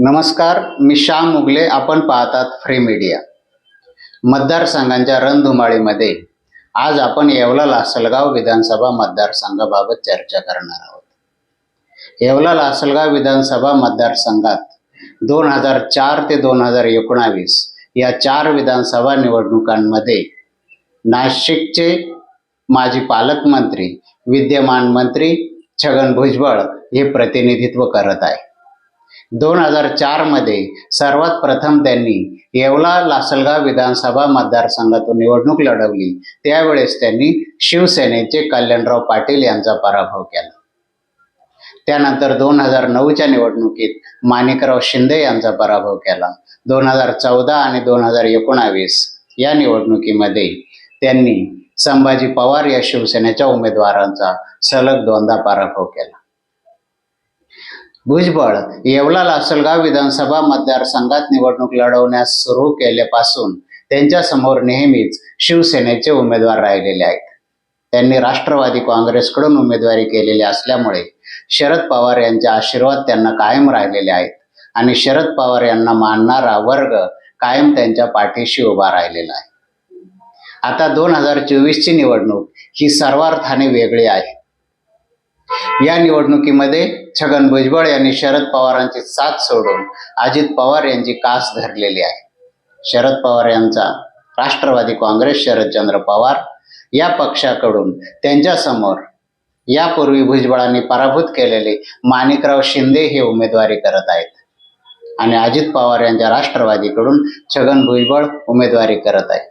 नमस्कार मी श्याम मुगले. आपण पाहतात फ्री मीडिया मतदारसंघांच्या रणधुमाळीमध्ये आज आपण येवला लासलगाव विधानसभा मतदारसंघाबाबत चर्चा करणार आहोत. येवला लासलगाव विधानसभा मतदारसंघात दोन हजार चार ते दोन हजार एकोणावीस या चार विधानसभा निवडणुकांमध्ये नाशिकचे माजी पालकमंत्री विद्यमान मंत्री छगन भुजबळ हे प्रतिनिधित्व करत आहे दोन हजार चारमध्ये सर्वात प्रथम त्यांनी येवला लासलगाव विधानसभा मतदारसंघातून निवडणूक लढवली. त्यावेळेस त्यांनी शिवसेनेचे कल्याणराव पाटील यांचा पराभव केला. त्यानंतर दोन हजार नऊच्या निवडणुकीत माणिकराव शिंदे यांचा पराभव केला. दोन हजार चौदा आणि दोन हजार एकोणावीस या निवडणुकीमध्ये त्यांनी संभाजी पवार या शिवसेनेच्या उमेदवारांचा सलग दोनदा पराभव केला. भुजबळ येवला लासलगाव विधानसभा मतदारसंघात निवडणूक लढवण्यास सुरू केल्यापासून त्यांच्यासमोर नेहमीच शिवसेनेचे उमेदवार राहिलेले आहेत. त्यांनी राष्ट्रवादी काँग्रेसकडून उमेदवारी केलेली असल्यामुळे शरद पवार यांचे आशीर्वाद त्यांना कायम राहिलेले आहेत आणि शरद पवार यांना मानणारा वर्ग कायम त्यांच्या पाठीशी उभा राहिलेला आहे. आता दोन हजार चोवीसची निवडणूक ही सर्वार्थाने वेगळी आहे. या निवडणुकीमध्ये छगन भुजबळ यांनी शरद पवारांची साथ सोडून अजित पवार यांची कास धरलेली आहे. शरद पवार यांचा राष्ट्रवादी काँग्रेस शरदचंद्र पवार या पक्षाकडून त्यांच्यासमोर यापूर्वी भुजबळांनी पराभूत केलेले माणिकराव शिंदे हे उमेदवारी करत आहेत. आणि अजित पवार यांच्या राष्ट्रवादीकडून छगन भुजबळ उमेदवारी करत आहे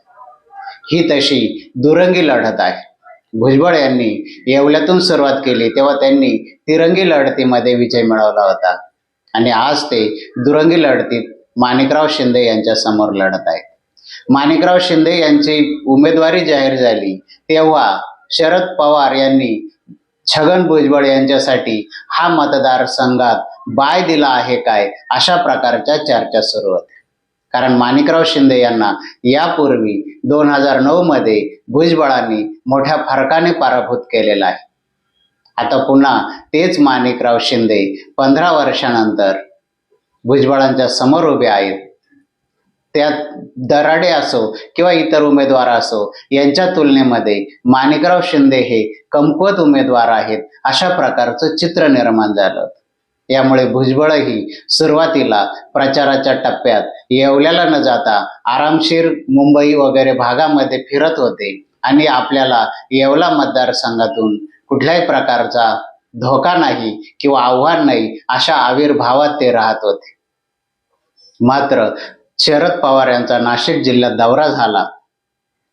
ही तशी दुरंगी लढत आहे. भुजबळ यांनी येवल्यातून सुरुवात केली तेव्हा त्यांनी तिरंगी लढतीमध्ये विजय मिळवला होता. आणि आज ते दुरंगी लढतीत माणिकराव शिंदे यांच्या समोर लढत आहेत. माणिकराव शिंदे यांची उमेदवारी जाहीर झाली तेव्हा शरद पवार यांनी छगन भुजबळ यांच्यासाठी हा मतदारसंघात बाय दिला आहे काय अशा प्रकारच्या चर्चा सुरू होत्या. कारण माणिकराव शिंदे यांना यापूर्वी दोन हजार नऊ मध्ये भुजबळांनी मोठ्या फरकाने पराभूत केलेला आहे. आता पुन्हा तेच माणिकराव शिंदे पंधरा वर्षानंतर भुजबळांच्या समोर उभे आहेत. त्यात दराडे असो किंवा इतर उमेदवार असो यांच्या तुलनेमध्ये माणिकराव शिंदे हे कमकुवत उमेदवार आहेत अशा प्रकारचं चित्र निर्माण झालं यामुळे भुजबळही सुरुवातीला प्रचाराच्या टप्प्यात येवल्याला न जाता आरामशीर मुंबई वगैरे भागामध्ये फिरत होते आणि आपल्याला येवला मतदारसंघातून कुठल्याही प्रकारचा धोका नाही किंवा आव्हान नाही अशा आविर्भावात ते राहत होते. मात्र शरद पवार यांचा नाशिक जिल्ह्यात दौरा झाला.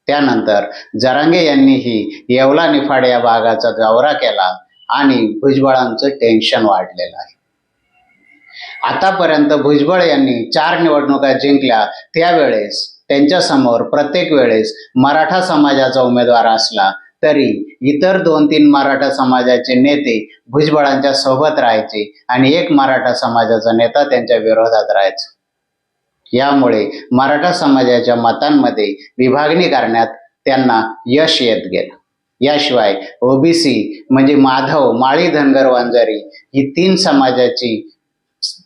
त्यानंतर जरांगे यांनीही येवला निफाड या भागाचा दौरा केला आणि भुजबळांचं टेन्शन वाढलेलं आहे. आतापर्यंत भुजबळ यांनी चार निवडणुका जिंकल्या त्यावेळेस त्यांच्यासमोर प्रत्येक वेळेस मराठा समाजाचा उमेदवार असला तरी इतर दोन तीन मराठा समाजाचे नेते भुजबळांच्या सोबत राहायचे आणि एक मराठा समाजाचा नेता त्यांच्या विरोधात राहायचा. यामुळे मराठा समाजाच्या मतांमध्ये विभागणी करण्यात त्यांना यश येत गेलं. याशिवाय ओबीसी म्हणजे माधव माळी धनगर वांजारी ही तीन समाजाची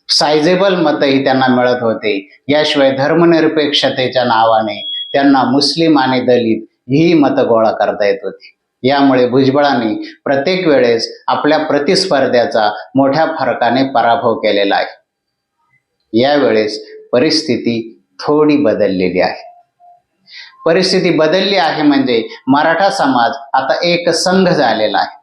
सायझेबल मतही त्यांना मिळत होते. याशिवाय धर्मनिरपेक्षतेच्या नावाने त्यांना मुस्लिम आणि दलित ही मतं गोळा करता येत होती. यामुळे भुजबळांनी प्रत्येक वेळेस आपल्या प्रतिस्पर्ध्याचा मोठ्या फरकाने पराभव केलेला आहे. यावेळेस परिस्थिती थोडी बदललेली आहे. परिस्थिती बदलली आहे म्हणजे मराठा समाज आता एक संघ झालेला आहे.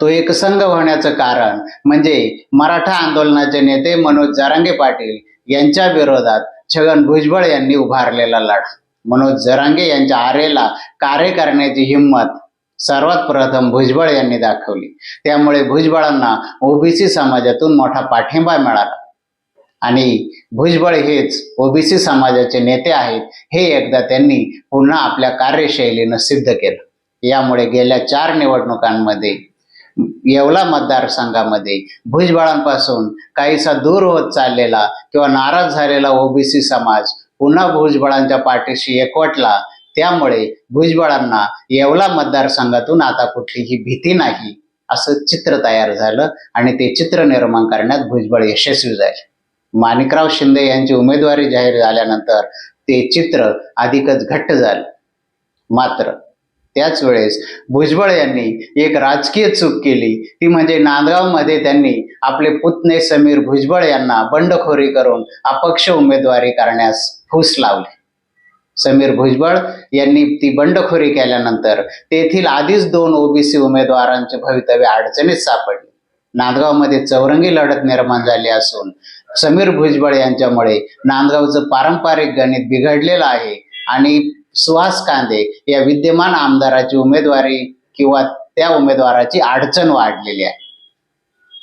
तो एक संघ होण्याचं कारण म्हणजे मराठा आंदोलनाचे नेते मनोज जरांगे पाटील यांच्या विरोधात छगन भुजबळ यांनी उभारलेला लढा. मनोज जरांगे यांच्या आरेला कार्य करण्याची हिंमत सर्वात प्रथम भुजबळ यांनी दाखवली. त्यामुळे भुजबळांना ओबीसी समाजातून मोठा पाठिंबा मिळाला. आणि भुजबळ हेच ओबीसी समाजाचे नेते आहेत हे एकदा त्यांनी पुन्हा आपल्या कार्यशैलीनं सिद्ध केलं. यामुळे गेल्या चार निवडणुकांमध्ये येवला मतदारसंघामध्ये भुजबळांपासून काहीसा दूर होत चाललेला किंवा नाराज झालेला ओबीसी समाज पुन्हा भुजबळांच्या पाठीशी एकवटला त्यामुळे भुजबळांना येवला मतदारसंघातून आता कुठलीही भीती नाही असं चित्र तयार झालं आणि ते चित्र निर्माण करण्यात भुजबळ यशस्वी झाले. माणिकराव शिंदे यांची उमेदवारी जाहीर झाल्यानंतर ते चित्र अधिकच घट्ट झालं. मात्र त्याच वेळेस भुजबळ यांनी एक राजकीय चूक केली. ती म्हणजे नांदगावमध्ये त्यांनी आपले पुतणे समीर भुजबळ यांना बंडखोरी करून अपक्ष उमेदवारी करण्यास फूस लावले. समीर भुजबळ यांनी ती बंडखोरी केल्यानंतर तेथील आधीच दोन ओबीसी उमेदवारांचे भवितव्य अडचणीत सापडले. नांदगावमध्ये चौरंगी लढत निर्माण झाली असून समीर भुजबळ यांच्यामुळे नांदगावचं पारंपरिक गणित बिघडलेलं आहे आणि सुहास कांदे या विद्यमान आमदाराची उमेदवारी किंवा त्या उमेदवाराची अडचण वाढलेली आहे.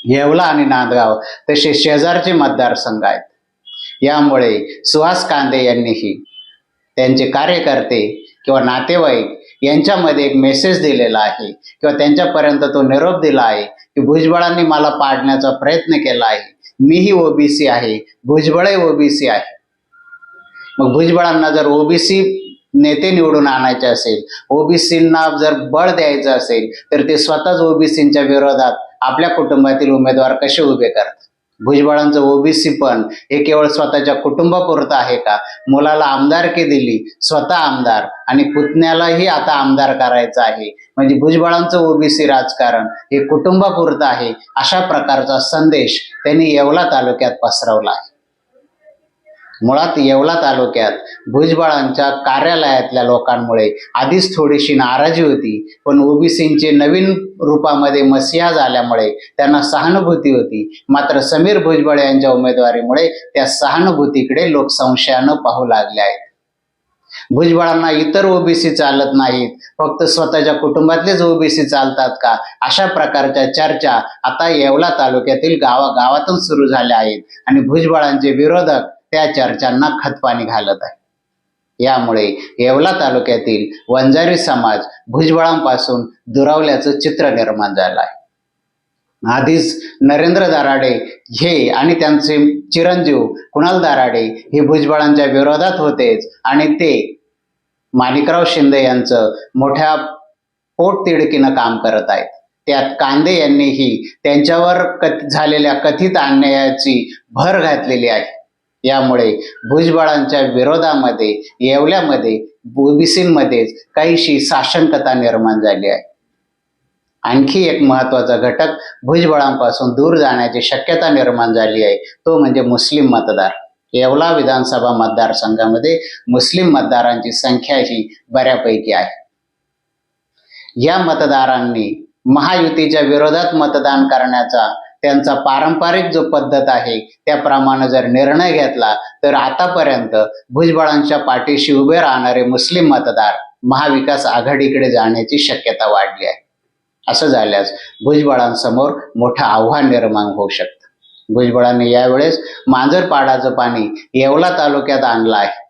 येवला आणि नांदगाव तसे शेजारचे मतदारसंघ आहेत. यामुळे सुहास कांदे यांनीही त्यांचे कार्यकर्ते किंवा नातेवाईक यांच्यामध्ये एक मेसेज दिलेला आहे किंवा त्यांच्यापर्यंत तो निरोप दिला आहे की भुजबळांनी मला पाडण्याचा प्रयत्न केला आहे. मीही ओबीसी आहे भुजबळही ओबीसी आहे. मग भुजबळांना जर ओबीसी नेते निवडून आणायचे असेल ओबीसींना जर बळ द्यायचं असेल तर ते स्वतःच ओबीसींच्या विरोधात आपल्या कुटुंबातील उमेदवार कसे उभे करतात? भुजबळांचं ओबीसी पण हे केवळ स्वतःच्या कुटुंबापुरतं आहे का? मुलाला आमदारकी दिली स्वतः आमदार आणि पुतण्यालाही आता आमदार करायचं आहे. म्हणजे भुजबळांचं ओबीसी राजकारण हे कुटुंबापुरतं आहे अशा प्रकारचा संदेश त्यांनी येवला तालुक्यात पसरवला आहे. मुळात येवला तालुक्यात भुजबळांच्या कार्यालयातल्या लोकांमुळे आधीच थोडीशी नाराजी होती. पण ओबीसींचे नवीन रूपामध्ये मसिहा झाल्यामुळे त्यांना सहानुभूती होती. मात्र समीर भुजबळ यांच्या उमेदवारीमुळे त्या सहानुभूतीकडे लोक संशयानं पाहू लागले आहेत. भुजबळांना इतर ओबीसी चालत नाहीत. फक्त स्वतःच्या कुटुंबातलेच ओबीसी चालतात का? अशा प्रकारच्या चर्चा आता येवला तालुक्यातील गावागावातून सुरू झाल्या आहेत. आणि भुजबळांचे विरोधक त्या चर्चांना खतपाणी घालत आहे. यामुळे येवला तालुक्यातील वंजारी समाज भुजबळांपासून दुरावल्याचं चित्र निर्माण झालं आहे. आधीच नरेंद्र दाराडे हे आणि त्यांचे चिरंजीव कुणाल दाराडे हे भुजबळांच्या विरोधात होतेच आणि ते माणिकराव शिंदे यांचं मोठ्या पोटतिडकीनं काम करत आहेत. त्यात कांदे यांनीही त्यांच्यावर कथ झालेल्या कथित अन्यायाची भर घातलेली आहे. यामुळे भुजबळांच्या विरोधामध्ये येवल्यामध्ये ओबीसीमध्येच काहीशी साशंकता निर्माण झाली आहे. आणखी एक महत्त्वाचा घटक भुजबळांपासून दूर जाण्याची शक्यता निर्माण झाली आहे तो म्हणजे मुस्लिम मतदार. येवला विधानसभा मतदारसंघामध्ये मुस्लिम मतदारांची संख्या ही बऱ्यापैकी आहे. या मतदारांनी महायुतीच्या विरोधात मतदान करण्याचा त्यांचा पारंपरिक जो पद्धत आहे त्याप्रमाणे जर निर्णय घेतला तर आतापर्यंत भुजबळांच्या पाठीशी उभे राहणारे मुस्लिम मतदार महाविकास आघाडीकडे जाण्याची शक्यता वाढली आहे. असं झाल्यास भुजबळांसमोर मोठं आव्हान निर्माण होऊ शकतं. भुजबळांनी यावेळेस मांजरपाडाचं पाणी येवला तालुक्यात आणलं आहे.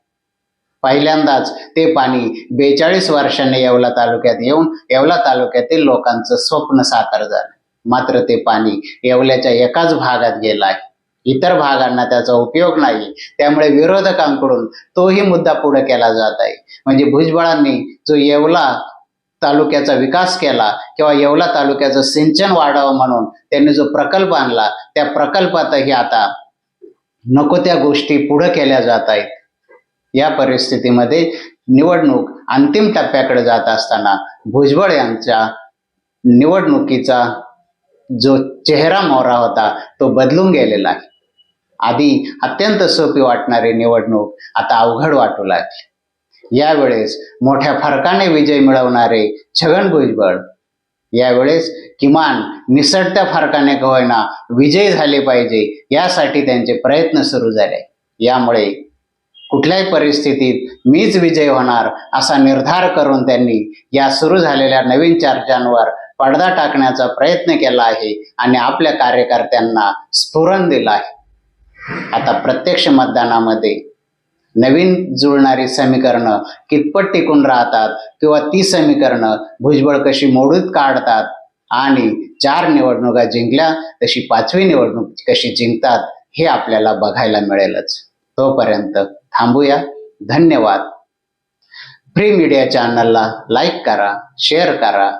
पहिल्यांदाच ते पाणी बेचाळीस वर्षांनी येवला तालुक्यात येऊन येवला तालुक्यातील लोकांचं स्वप्न साकार झालं. मात्र ते पाणी येवल्याच्या एकाच भागात गेलं आहे. इतर भागांना त्याचा उपयोग नाही. त्यामुळे विरोधकांकडून तोही मुद्दा पुढे केला जात आहे. म्हणजे भुजबळांनी जो येवला तालुक्याचा विकास केला किंवा येवला तालुक्याचं सिंचन वाढावं म्हणून त्यांनी जो प्रकल्प आणला त्या प्रकल्पातही आता नको त्या गोष्टी पुढे केल्या जात आहेत. या परिस्थितीमध्ये निवडणूक अंतिम टप्प्याकडे जात असताना भुजबळ यांच्या निवडणुकीचा जो चेहरा मोहरा होता तो बदलून गेलेला आहे. आधी अत्यंत सोपी वाटणारी निवडणूक आता अवघड वाटू लागली. यावेळेस मोठ्या फरकाने विजय मिळवणारे छगन भुजबळ यावेळेस किमान निसटत्या फरकाने होईना विजय झाले पाहिजे यासाठी त्यांचे प्रयत्न सुरू झाले. यामुळे कुठल्याही परिस्थितीत मीच विजय होणार असा निर्धार करून त्यांनी या सुरू झालेल्या नवीन चर्चांवर पडदा टाकण्याचा प्रयत्न केला आहे आणि आपल्या कार्यकर्त्यांना स्फुरण दिलं आहे. आता प्रत्यक्ष मतदानामध्ये नवीन जुळणारी समीकरणं कितपत टिकून राहतात किंवा ती समीकरणं भुजबळ कशी मोडूत काढतात आणि चार निवडणुका जिंकल्या तशी पाचवी निवडणूक कशी जिंकतात हे आपल्याला बघायला मिळेलच. तोपर्यंत थांबूया. धन्यवाद. फ्री मीडिया चॅनलला लाईक करा शेअर करा